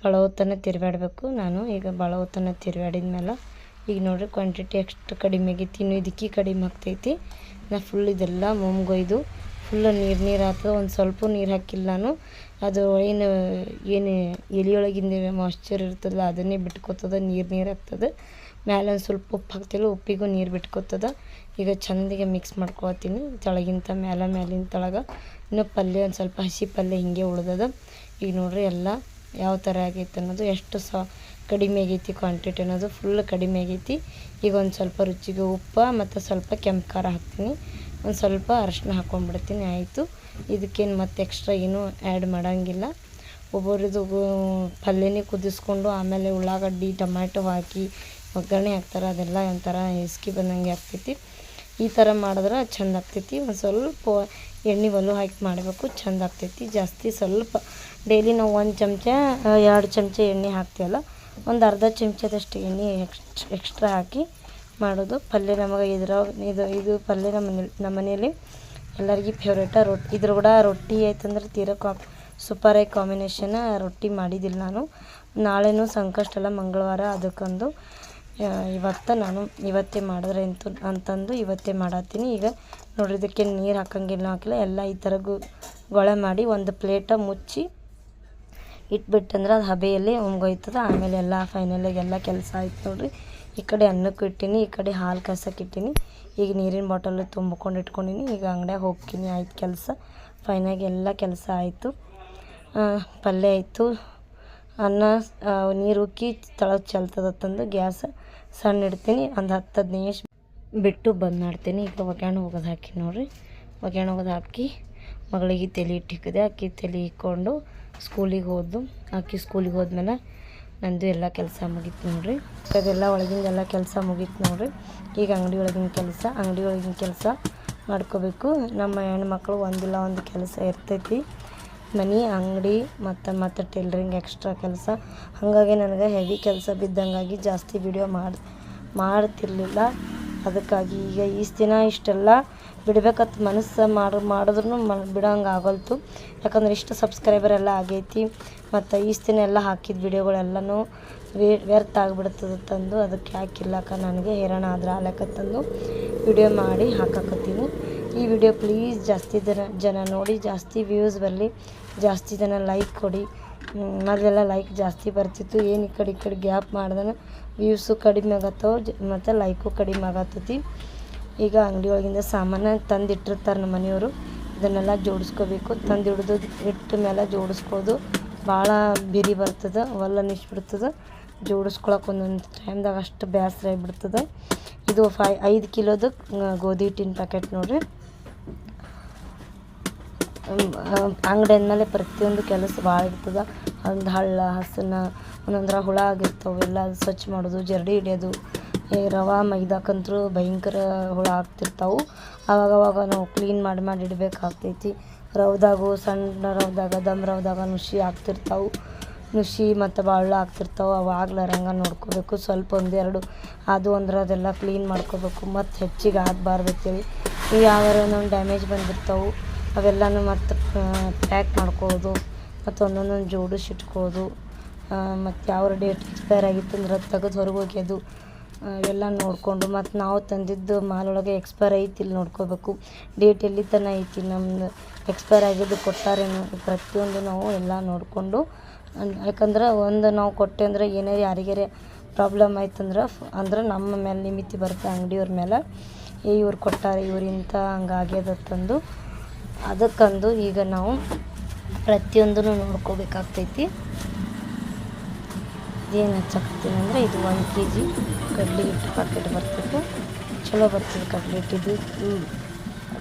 ಭಾಳ ಹೊತ್ತನ ತಿರುಗಾಡ್ಬೇಕು ನಾನು ಈಗ ಭಾಳ ಹೊತ್ತನ ತಿರುಗಾಡಿದ ಮೇಲೆ ಈಗ ನೋಡ್ರಿ ಕ್ವಾಂಟಿಟಿ ಎಷ್ಟು ಕಡಿಮೆ ಆಗೈತಿ, ಇನ್ನು ಇದಕ್ಕೆ ಕಡಿಮೆ ಆಗ್ತೈತಿ. ನಾ ಫುಲ್ ಇದೆಲ್ಲ ಮೊಮ್ಗೊಯ್ದು ಫುಲ್ ನೀರು ನೀರು ಆಗ್ತದೆ ಒಂದು ಸ್ವಲ್ಪ ನೀರು ಹಾಕಿಲ್ಲ ನಾನು. ಅದು ಏನು ಏನು ಎಲೆಯೊಳಗಿಂದ ಮಾಯ್ಶ್ಚರ್ ಇರ್ತದಲ್ಲ, ಅದನ್ನೇ ಬಿಟ್ಕೊತದ, ನೀರು ನೀರು ಆಗ್ತದೆ. ಮ್ಯಾಲೆ ಒಂದು ಸ್ವಲ್ಪ ಉಪ್ಪು ಹಾಕ್ತಿಲ್ಲ ಉಪ್ಪಿಗೂ ನೀರು ಬಿಟ್ಕೊತದ. ಈಗ ಚಂದಿಗೆ ಮಿಕ್ಸ್ ಮಾಡ್ಕೊತೀನಿ ತೆಳಗಿಂತ ಮ್ಯಾಲ, ಮ್ಯಾಲಿನ ತೆಳಗ. ಇನ್ನು ಪಲ್ಯ, ಒಂದು ಸ್ವಲ್ಪ ಹಸಿ ಪಲ್ಯ ಹಿಂಗೆ ಉಳ್ದದ. ಈಗ ನೋಡ್ರಿ ಎಲ್ಲ ಯಾವ ಥರ ಆಗೈತೆ ಅನ್ನೋದು, ಎಷ್ಟು ಸ ಕಡಿಮೆ ಆಗೈತಿ ಕ್ವಾಂಟಿಟಿ ಅನ್ನೋದು ಫುಲ್ ಕಡಿಮೆ ಆಗೈತಿ. ಈಗ ಒಂದು ಸ್ವಲ್ಪ ರುಚಿಗೆ ಉಪ್ಪು ಮತ್ತು ಸ್ವಲ್ಪ ಕೆಂಪು ಖಾರ ಹಾಕ್ತೀನಿ. ಒಂದು ಸ್ವಲ್ಪ ಅರಶಿನ ಹಾಕ್ಕೊಂಡ್ಬಿಡ್ತೀನಿ ಆಯಿತು. ಇದಕ್ಕೇನು ಮತ್ತೆ ಎಕ್ಸ್ಟ್ರಾ ಏನೂ ಆ್ಯಡ್ ಮಾಡೋಂಗಿಲ್ಲ. ಒಬ್ಬರದು ಪಲ್ಯನೇ ಕುದಿಸ್ಕೊಂಡು ಆಮೇಲೆ ಉಳ್ಳಾಗಡ್ಡಿ, ಟೊಮ್ಯಾಟೊ ಹಾಕಿ ಒಗ್ಗರಣೆ ಹಾಕ್ತಾರೆ, ಅದೆಲ್ಲ ಒಂಥರ ಹಿಸ್ಕಿ ಬಂದಂಗೆ ಆಗ್ತೈತಿ. ಈ ಥರ ಮಾಡಿದ್ರೆ ಚಂದ ಆಗ್ತೈತಿ. ಒಂದು ಸ್ವಲ್ಪ ಎಣ್ಣೆ ಒಲು ಹಾಕಿ ಮಾಡಬೇಕು, ಚಂದ ಆಗ್ತೈತಿ. ಜಾಸ್ತಿ ಸ್ವಲ್ಪ, ಡೈಲಿ ನಾವು ಒಂದು ಚಮಚ ಎರಡು ಚಮಚ ಎಣ್ಣೆ ಹಾಕ್ತೀವಲ್ಲ ಒಂದು ಅರ್ಧ ಚಮಚದಷ್ಟು ಎಣ್ಣೆ ಎಕ್ಸ್ಟ್ ಎಕ್ಸ್ಟ್ರಾ ಹಾಕಿ ಮಾಡೋದು. ಪಲ್ಯ ನಮಗೆ ಇದ್ರಾಗ, ಇದು ಇದು ಪಲ್ಯ ನಮ್ಮ ನಮ್ಮ ಮನೇಲಿ ಎಲ್ಲರಿಗೂ ಫೇವ್ರೇಟ ರೊಟ್ಟಿ. ಇದ್ರ ಕೂಡ ರೊಟ್ಟಿ ಆಯ್ತಂದ್ರೆ ತೀರಾ ಕಾ ಸೂಪರಾಗಿ ಕಾಂಬಿನೇಷನ್ ರೊಟ್ಟಿ ಮಾಡಿದ್ದಿಲ್ಲ ನಾನು. ನಾಳೆನೂ ಸಂಕಷ್ಟ ಮಂಗಳವಾರ ಅದಕ್ಕೊಂದು ಇವತ್ತ ನಾನು ಇವತ್ತೇ ಮಾಡಿದ್ರೆ ಅಂತು ಅಂತಂದು ಇವತ್ತೇ ಮಾಡತ್ತೀನಿ ಈಗ ನೋಡಿದಕ್ಕೆ ಇದಕ್ಕೆ ನೀರು ಹಾಕಂಗಿಲ್ಲ, ಹಾಕಿಲ್ಲ. ಎಲ್ಲ ಈ ಥರ ಗೊಳೆ ಮಾಡಿ ಒಂದು ಪ್ಲೇಟ ಮುಚ್ಚಿ ಇಟ್ಬಿಟ್ಟಂದ್ರೆ ಅದು ಹಬೆಯಲ್ಲಿ ಉಮ್ಗೋಯ್ತದ ಆಮೇಲೆ ಎಲ್ಲ ಫೈನಲಾಗಿ ಎಲ್ಲ ಕೆಲಸ ಆಯ್ತು ನೋಡಿರಿ. ಈ ಕಡೆ ಅನ್ನಕ್ಕೆ ಇಟ್ಟೀನಿ, ಈ ಕಡೆ ಹಾಲು ಕಾಸಕ್ಕೆ ಇಟ್ಟೀನಿ. ಈಗ ನೀರಿನ ಬಾಟಲ್ ತುಂಬಿಕೊಂಡು ಇಟ್ಕೊಂಡೀನಿ. ಈಗ ಅಂಗಡ್ಯಾಗ ಹೋಗ್ತೀನಿ. ಆಯ್ತು ಕೆಲಸ. ಫೈನಾಗಿ ಎಲ್ಲ ಕೆಲಸ ಆಯಿತು. ಪಲ್ಯ ಆಯಿತು. ಅನ್ನ ನೀರು ಉಕ್ಕಿ ತೆಳಗೆ ಚೆಲ್ತದ ತಂದು ಗ್ಯಾಸ್ ಸಣ್ಣ ಇಡ್ತೀನಿ. ಒಂದು ಹತ್ತು ಹದಿನೈದು ಬಿಟ್ಟು ಬಂದ್ ಮಾಡ್ತೀನಿ. ಈಗ ಒಗ್ಯಾಣ ಹೋಗೋದು ಹಾಕಿ ನೋಡಿರಿ. ಒಗ್ಯಾಣ ಹೋಗೋದು ಹಾಕಿ ಮಗಳಿಗೆ ತಲೆ ಇಟ್ಟಿಕ್ಕಿದೆ. ಆಕೆ ತಲೆ ಇಕ್ಕೊಂಡು ಸ್ಕೂಲಿಗೆ ಹೋದ್ಲು. ಆಕೆ ಸ್ಕೂಲಿಗೆ ಹೋದ್ಮೇಲೆ ನಂದು ಎಲ್ಲ ಕೆಲಸ ಮುಗೀತು ನೋಡ್ರಿ. ಅದೆಲ್ಲ ಒಳಗಿಂದೆಲ್ಲ ಕೆಲಸ ಮುಗೀತು ನೋಡ್ರಿ. ಈಗ ಅಂಗಡಿ ಒಳಗಿನ ಕೆಲಸ, ಅಂಗಡಿ ಒಳಗಿನ ಕೆಲಸ ಮಾಡ್ಕೋಬೇಕು. ನಮ್ಮ ಹೆಣ್ಮಕ್ಳು ಒಂದಿಲ್ಲ ಒಂದು ಕೆಲಸ ಇರ್ತೈತಿ. ಮನೆ, ಅಂಗಡಿ ಮತ್ತು ಮತ್ತು ಟೈಲರಿಂಗ್ ಎಕ್ಸ್ಟ್ರಾ ಕೆಲಸ. ಹಾಗಾಗಿ ನನಗೆ ಹೆವಿ ಕೆಲಸ ಬಿದ್ದಂಗಾಗಿ ಜಾಸ್ತಿ ವಿಡಿಯೋ ಮಾಡಿ, ಮಾಡ್ತಿರ್ಲಿಲ್ಲ. ಅದಕ್ಕಾಗಿ ಈಗ ಈಸ್ ದಿನ ಇಷ್ಟೆಲ್ಲ. ಬಿಡ್ಬೇಕಂತ ಮನಸ್ಸು ಮಾಡಿ ಮಾಡಿದ್ರು ಬಿಡೋಂಗೆ ಆಗಲ್ತು. ಯಾಕಂದ್ರೆ ಇಷ್ಟು ಸಬ್ಸ್ಕ್ರೈಬರ್ ಎಲ್ಲ ಆಗೈತಿ. ಮತ್ತು ಈಸ್ತಿನ ಎಲ್ಲ ಹಾಕಿದ ವಿಡಿಯೋಗಳೆಲ್ಲನೂ ವ್ಯರ್ಥ ಆಗಿಬಿಡ್ತದೆ ತಂದು. ಅದಕ್ಕೆ ಹಾಕಿಲ್ಲಕ ನನಗೆ ಹೈರಾಣ ಆದ್ರೆ ಆಲಕತ್ತಂದು ವಿಡಿಯೋ ಮಾಡಿ ಹಾಕಕತ್ತೀನಿ. ಈ ವಿಡಿಯೋ ಪ್ಲೀಸ್ ಜಾಸ್ತಿ ಜನ ಜನ ನೋಡಿ, ಜಾಸ್ತಿ ವ್ಯೂಸ್ ಬರಲಿ. ಜಾಸ್ತಿ ಜನ ಲೈಕ್ ಕೊಡಿ. ಮೊದಲೆಲ್ಲ ಲೈಕ್ ಜಾಸ್ತಿ ಬರ್ತಿತ್ತು. ಏನು ಈ ಕಡೆ ಈ ಕಡೆ ಗ್ಯಾಪ್ ಮಾಡ್ದನ? ವ್ಯೂಸು ಕಡಿಮೆ ಆಗತ್ತವು ಮತ್ತು ಲೈಕು ಕಡಿಮೆ ಆಗತ್ತೈತಿ. ಈಗ ಅಂಗಡಿ ಒಳಗಿಂದ ಸಾಮಾನು ತಂದಿಟ್ಟಿರ್ತಾರೆ ನಮ್ಮ ಮನೆಯವರು. ಇದನ್ನೆಲ್ಲ ಜೋಡಿಸ್ಕೋಬೇಕು. ತಂದು ಹಿಡ್ದು ಇಟ್ಟ ಮೇಲೆ ಜೋಡಿಸ್ಬೋದು. ಭಾಳ ಬಿರಿ ಬರ್ತದೆ, ಒಲ್ಲ ನಿಶ್ಬಿಡ್ತದೆ ಜೋಡಿಸ್ಕೊಳಕ್ಕೆ ಒಂದೊಂದು ಟೈಮ್ದಾಗ ಅಷ್ಟು ಬೇಸರ ಆಗಿಬಿಡ್ತದೆ. ಇದು ಫೈ, ಐದು ಕಿಲೋದು ಗೋಧಿ ಹಿಟ್ಟಿನ ಪ್ಯಾಕೆಟ್ ನೋಡಿರಿ. ಅಂಗಡಿ ಅಂದಮೇಲೆ ಪ್ರತಿಯೊಂದು ಕೆಲಸ ಭಾಳ ಇರ್ತದೆ. ಒಂದು ಹಳ್ಳ, ಹಸನ ಒಂದೊಂದ್ರ ಹುಳ ಆಗಿರ್ತಾವೆ, ಎಲ್ಲ ಸ್ವಚ್ಛ ಮಾಡೋದು, ಜರಡಿ ಹಿಡಿಯೋದು ಈ ರವೆ ಮೈದಾಕಂತೂ ಭಯಂಕರ ಹುಳ ಆಗ್ತಿರ್ತಾವೆ. ಆವಾಗವಾಗ ನಾವು ಕ್ಲೀನ್ ಮಾಡಿ ಮಾಡಿ ಇಡಬೇಕಾಗ್ತೈತಿ. ರವದಾಗೂ ಸಣ್ಣ ರವ್ದಾಗ, ದಮ್ ರವ್ದಾಗ ನುಷಿ ಆಗ್ತಿರ್ತಾವೆ. ನುಸಿ ಮತ್ತು ಬಾಳ ಆಗ್ತಿರ್ತಾವೆ. ಅವು ಆಗ್ಲಾರಂಗೆ ನೋಡ್ಕೋಬೇಕು. ಸ್ವಲ್ಪ ಒಂದೆರಡು, ಅದು ಅಂದ್ರೆ ಅದೆಲ್ಲ ಕ್ಲೀನ್ ಮಾಡ್ಕೋಬೇಕು. ಮತ್ತು ಹೆಚ್ಚಿಗೆ ಆಗಬಾರ್ದು ಅಂತೇಳಿ. ಈ ಯಾವ್ಯಾರ ಒಂದೊಂದು ಡ್ಯಾಮೇಜ್ ಬಂದಿರ್ತಾವೆ. ಅವೆಲ್ಲನೂ ಮತ್ತು ಪ್ಯಾಕ್ ಮಾಡ್ಕೋದು. ಮತ್ತು ಒಂದೊಂದೊಂದು ಜೋಡಿಸಿ ಇಟ್ಕೋದು. ಮತ್ತು ಯಾವ ಡೇಟ್ ಎಕ್ಸ್ಪೈರ್ ಆಗಿತ್ತು ಅಂದ್ರೆ ಅದು ತೆಗೆದು ಹೊರಗೆ ಒಗ್ಯೋದು ಎಲ್ಲ ನೋಡಿಕೊಂಡು ಮತ್ತು ನಾವು ತಂದಿದ್ದು ಮಾಲೊಳಗೆ ಎಕ್ಸ್ಪೈರ್ ಐತಿ, ಇಲ್ಲಿ ನೋಡ್ಕೋಬೇಕು. ಡೇಟ್ ಎಲ್ಲಿ ತನಕ ಐತಿ, ನಮ್ದು ಎಕ್ಸ್ಪೈರ್ ಆಗಿದ್ದು ಕೊಟ್ಟಾರೇನು ಪ್ರತಿಯೊಂದು ನಾವು ಎಲ್ಲ ನೋಡಿಕೊಂಡು ಯಾಕಂದ್ರೆ ಒಂದು ನಾವು ಕೊಟ್ಟೆ ಅಂದ್ರೆ ಏನೇ ಯಾರಿಗಾರೆ ಪ್ರಾಬ್ಲಮ್ ಆಯ್ತಂದ್ರೆ ಅಂದ್ರೆ ಅಂದ್ರೆ ನಮ್ಮ ಮೇಲೆ ನಿಮಿತಿ ಬರುತ್ತೆ, ಅಂಗಡಿಯವ್ರ ಮೇಲೆ ಏ, ಇವ್ರು ಕೊಟ್ಟಾರೆ, ಇವ್ರು ಇಂಥ ಹಂಗೆ ಆಗ್ಯದತ್ತಂದು ಅದಕ್ಕಂದು ಈಗ ನಾವು ಪ್ರತಿಯೊಂದನ್ನು ನೋಡ್ಕೋಬೇಕಾಗ್ತೈತಿ. ಏನು ಹಚ್ಚಕತ್ತೀನಿ ಅಂದರೆ ಇದು ಒಂದು ಕೆ ಜಿ ಕಡ್ಲೆ ಹಿಟ್ಟು ಪಾಕೆಟ್ ಬರ್ತೈತೆ ಚಲೋ ಬರ್ತದೆ ಕಡಲೆ ಹಿಟ್ಟಿದ್ದು.